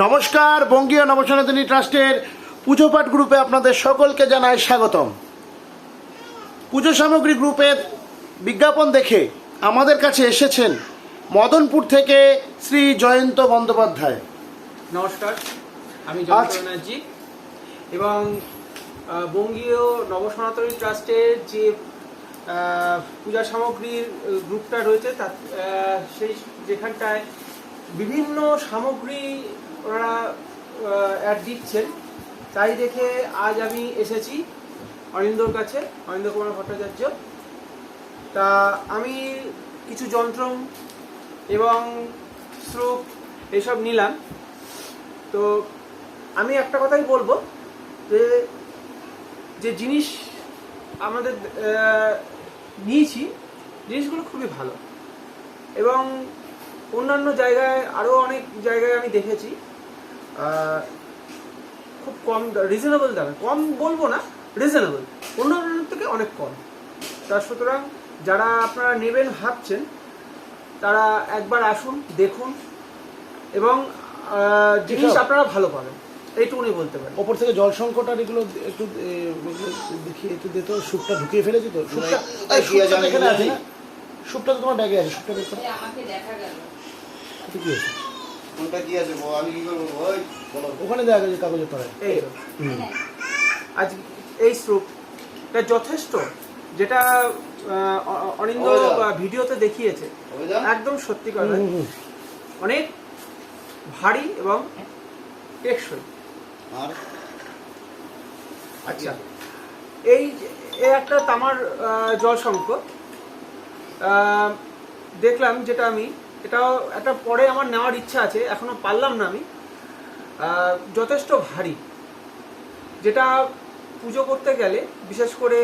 নমস্কার বঙ্গীয় নবসনাতনী ট্রাস্টের পুজো পাঠ গ্রুপে আপনাদের সকলকে জানাই স্বাগতম পুজো সামগ্রী গ্রুপের বিজ্ঞাপন দেখে আমাদের কাছে এসেছেন মদনপুর থেকে শ্রী জয়ন্ত বন্দ্যোপাধ্যায় নমস্কার আমি। জয়ন্ত ব্যানার্জি এবং বঙ্গীয় নবসনাতনী ট্রাস্টের যে পূজা সামগ্রীর গ্রুপটা রয়েছে তার সেই যেখানটায় বিভিন্ন সামগ্রী ওরা অ্যাড দিচ্ছেন তাই দেখে আজ আমি এসেছি অরিন্দর কাছে অরিন্দ কুমার ভট্টাচার্য। তা আমি কিছু যন্ত্র এবং স্রোপ এসব নিলাম। তো আমি একটা কথাই বলব যে যে জিনিস আমাদের নিয়েছি, জিনিসগুলো খুবই ভালো। এবং অন্যান্য জায়গায় আরও অনেক জায়গায় আমি দেখেছি। খুব কম রিজনেবল দামে। কম বলব না রিজনেবল অন্যান্য থেকে অনেক কম। তা সুতরাং যারা আপনারা নেবেন ভাবছেন তারা একবার আসুন দেখুন এবং জিনিস আপনারা ভালো পাবেন। এইটুকুনি বলতে পারেন ওপর থেকে জল সংকট আর এগুলো একটু দেখিয়ে একটু দিত স্যুপটা ঢুকিয়ে ফেলেছি তো। স্যুপটা এই এই স্যুপটা এখানে আছে না? স্যুপটা তো তোমার ব্যাগে আছে স্যুপটা দেখতে আমাকে দেখা গেল। কি আছে কোনটা কি আছে? আমি কি করব? ওই বলো। ওখানে দেখা গেছে কাগজের তলায়। এই। আজ এই যথেষ্ট। যেটা অনিন্দ বা ভিডিওতে দেখিয়েছে। একদম সত্যি কথা। অনেক ভারী এবং টেকসই। আচ্ছা। এই এই একটা তামার আহ, জল সংকট আহ, দেখলাম যেটা আমি এটাও একটা পরে আমার নেওয়ার ইচ্ছা আছে এখনও পারলাম না আমি। যথেষ্ট ভারী। যেটা পুজো করতে গেলে বিশেষ করে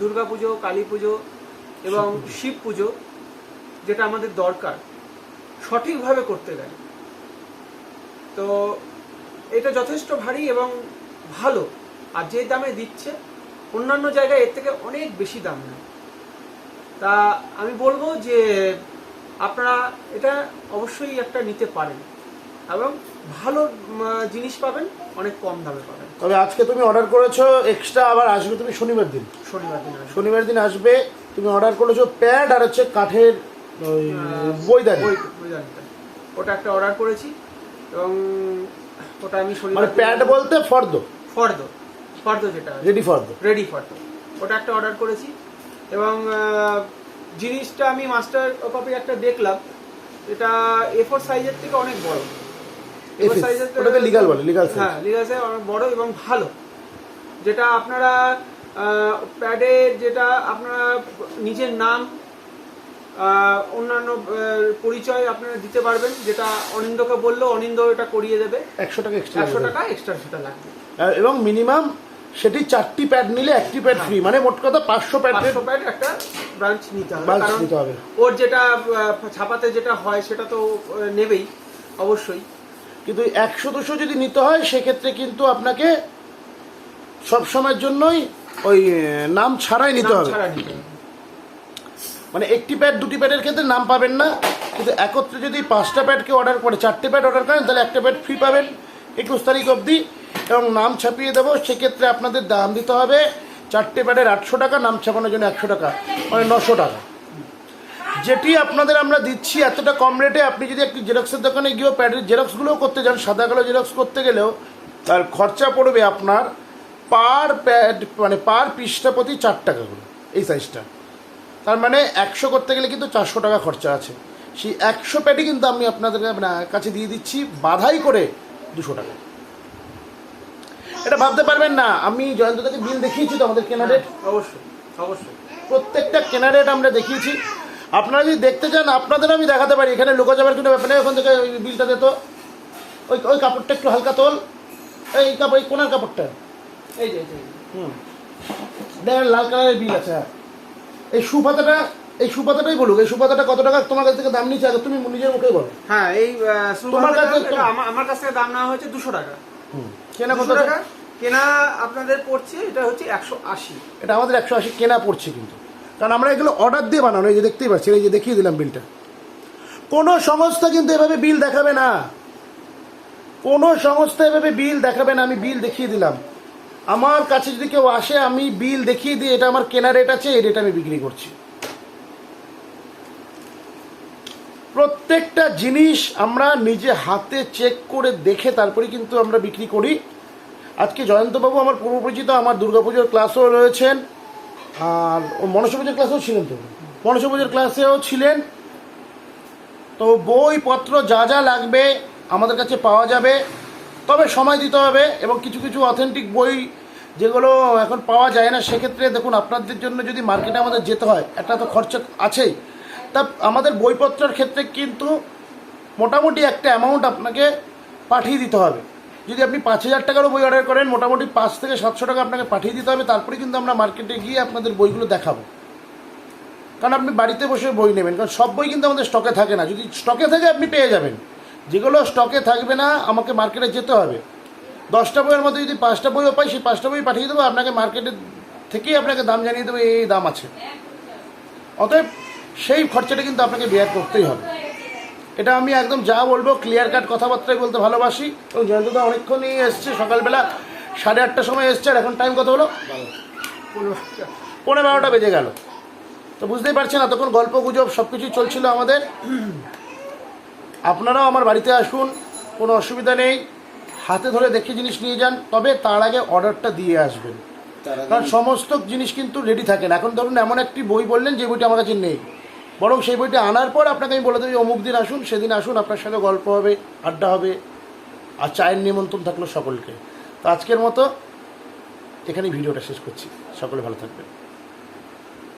দুর্গা পুজো কালী পুজো এবং শিব পুজো যেটা আমাদের দরকার সঠিকভাবে করতে গেলে। তো এটা যথেষ্ট ভারী এবং ভালো। আর যে দামে দিচ্ছে অন্যান্য জায়গায় এর থেকে অনেক বেশি দাম নেয়। তা আমি বলব যে আপনারা এটা অবশ্যই একটা নিতে পারেন। এবং ভালো জিনিস পাবেন অনেক কম দামে পাবেন। তবে আজকে তুমি অর্ডার করেছ এক্সট্রা আবার আসবে তুমি শনিবার দিন। শনিবার দিন শনিবার দিন আসবে তুমি অর্ডার করেছ প্যাড আর হচ্ছে কাঠের বইদানি। ওটা একটা অর্ডার করেছি এবং ওটা আমি মানে শনিবার প্যাড বলতে ফর্দ। ফর্দ। ফর্দ যেটা। রেডি ফর্দ। রেডি ফর্দ। ওটা একটা অর্ডার করেছি এবং জিনিসটা আমি মাস্টার কপি একটা দেখলাম। এটা এ ফোর সাইজের থেকে অনেক বড়। A4 A4 size ওটাকে legal বলে, হ্যাঁ লিগাল সাইজ অনেক বড় এবং ভালো। যেটা আপনারা প্যাডে যেটা আপনারা নিজের নাম অন্যান্য পরিচয় আপনারা দিতে পারবেন। যেটা অনিন্দকে বলল অনিন্দ এটা করিয়ে দেবে। একশো টাকা এক্সট্রা একশো টাকা এক্সট্রা সেটা লাগবে। এবং মিনিমাম সেটি চারটি প্যাড নিলে একটি প্যাড ফ্রি মানে মোট কথা পাঁচশো পাঁচশো প্যাড একটা ব্রাঞ্চ নিতে হবে। কারণ নিতে হবে। ওর যেটা ছাপাতে যেটা হয় সেটা তো নেবেই অবশ্যই। কিন্তু একশো দুশো যদি নিতে হয় সেক্ষেত্রে কিন্তু আপনাকে সব সময়ের জন্যই ওই নাম ছাড়াই নিতে হবে। নিতে হবে। মানে একটি প্যাড দুটি প্যাডের ক্ষেত্রে নাম পাবেন না। কিন্তু একত্রে যদি পাঁচটা প্যাডকে অর্ডার করে চারটে প্যাড অর্ডার করেন তাহলে একটা প্যাড ফ্রি পাবেন। একুশ তারিখ অবধি এবং নাম ছাপিয়ে দেবো, সেক্ষেত্রে আপনাদের দাম দিতে হবে চারটে প্যাডের আটশো টাকা, নাম ছাপানোর জন্য একশো টাকা মানে নশো টাকা। যেটি আপনাদের আমরা দিচ্ছি এতটা কম রেটে, আপনি যদি একটি জেরক্সের দোকানে গিয়েও প্যাডের জেরক্সগুলোও করতে যান, সাদা কালো জেরক্স করতে গেলেও তার খরচা পড়বে আপনার পার প্যাড মানে পার পৃষ্ঠা প্রতি চার টাকা করে, এই সাইজটা। তার মানে একশো করতে গেলে কিন্তু চারশো টাকা খরচা আছে। সেই একশো প্যাডই কিন্তু আমি আপনাদের কাছে দিয়ে দিচ্ছি, বাধাই করে দুশো টাকা। এটা ভাবতে পারবেন না। আমি জয়ন্ত থেকে বিল দেখিয়েছি তো আমাদের কেনা রেট অবশ্যই অবশ্যই। প্রত্যেকটা কেনা রেট আমরা দেখিয়েছি। আপনারা যদি দেখতে চান আপনাদের আমি দেখাতে পারি। এখানে লোকা যাবার কোনো ব্যাপার নেই ওখান থেকে ওই বিলটা দিত ওই ওই কাপড়টা একটু হালকা তোল। এই কাপড় এই কোনার কাপড়টা। এই যে। হুম। দেখেন লাল কালারের বিল আছে হ্যাঁ। এই সুপাতাটা এই সুপাতাটাই বলুক। এই সুপাতাটা কত টাকা? তোমার কাছ থেকে দাম নিচ্ছে আগে তুমি নিজের মুখেই বলো। হ্যাঁ এই তোমার কাছে- আমার কাছ থেকে দাম নেওয়া হয়েছে দুশো টাকা। হুম। কেনা কত টাকা? কেনা আপনাদের পড়ছে এটা হচ্ছে একশো আশি। এটা আমাদের একশো আশি কেনা পড়ছে কিন্তু। কারণ আমরা এগুলো অর্ডার দিয়ে বানানো এই যে দেখতেই পাচ্ছি এই যে দেখিয়ে দিলাম বিলটা। কোনো সংস্থা কিন্তু এভাবে বিল দেখাবে না। কোনো সংস্থা এভাবে বিল দেখাবে না আমি বিল দেখিয়ে দিলাম। আমার কাছে যদি কেউ আসে আমি বিল দেখিয়ে দিই এটা আমার কেনা রেট আছে এই রেট আমি বিক্রি করছি। প্রত্যেকটা জিনিস আমরা নিজে হাতে চেক করে দেখে তারপরে কিন্তু আমরা বিক্রি করি। আজকে জয়ন্তবাবু আমার পূর্ব পরিচিত আমার দুর্গাপুজোর ক্লাসও রয়েছেন, আর মনসা পুজোর ক্লাসেও ছিলেন তো? মনসা পুজোর ক্লাসেও ছিলেন। তো বইপত্র যা যা লাগবে আমাদের কাছে পাওয়া যাবে। তবে সময় দিতে হবে এবং কিছু কিছু অথেন্টিক বই যেগুলো এখন পাওয়া যায় না, সেক্ষেত্রে দেখুন, আপনাদের জন্য যদি মার্কেটে আমাদের যেতে হয়, একটা তো খরচা আছেই। তা আমাদের বইপত্রের ক্ষেত্রে কিন্তু মোটামুটি একটা অ্যামাউন্ট আপনাকে পাঠিয়ে দিতে হবে। যদি আপনি পাঁচ হাজার টাকারও বই অর্ডার করেন, মোটামুটি পাঁচ থেকে সাতশো টাকা আপনাকে পাঠিয়ে দিতে হবে, তারপরে কিন্তু আমরা মার্কেটে গিয়ে আপনাদের বইগুলো দেখাবো। কারণ আপনি বাড়িতে বসে বই নেবেন, কারণ সব বই কিন্তু আমাদের স্টকে থাকে না। যদি স্টকে থাকে, আপনি পেয়ে যাবেন। যেগুলো স্টকে থাকবে না, আমাকে মার্কেটে যেতে হবে। দশটা বইয়ের মধ্যে যদি পাঁচটা বইও পাই, সেই পাঁচটা বই পাঠিয়ে দেবো, আপনাকে মার্কেটে থেকেই আপনাকে দাম জানিয়ে দেবো, এই দাম আছে। অতএব সেই খরচাটা কিন্তু আপনাকে বেয়ার করতেই হবে। এটা আমি একদম যা বলব ক্লিয়ার কাট কথাবার্তায় বলতে ভালোবাসি। এবং জয়ন্তদা অনেকক্ষণই এসছে সকালবেলা সাড়ে আটটার সময় এসছে আর এখন টাইম কত হলো? পনেরো বারোটা বেজে গেল। তো বুঝতেই পারছেন এতক্ষণ গল্প গুজব সব কিছুই চলছিল আমাদের। আপনারাও আমার বাড়িতে আসুন কোনো অসুবিধা নেই। হাতে ধরে দেখে জিনিস নিয়ে যান তবে তার আগে অর্ডারটা দিয়ে আসবেন। কারণ সমস্ত জিনিস কিন্তু রেডি থাকে না। এখন ধরুন এমন একটি বই বললেন যে বইটা আমার কাছে নেই। বরং সেই বইটা আনার পর আপনাকে আমি বলে দেবো অমুক দিন আসুন, সেদিন আসুন, আপনার সাথে গল্প হবে, আড্ডা হবে, আর চায়ের নিমন্ত্রণ থাকল সকলকে। তো আজকের মতো এখানে ভিডিওটা শেষ করছি। সকলে ভালো থাকবেন।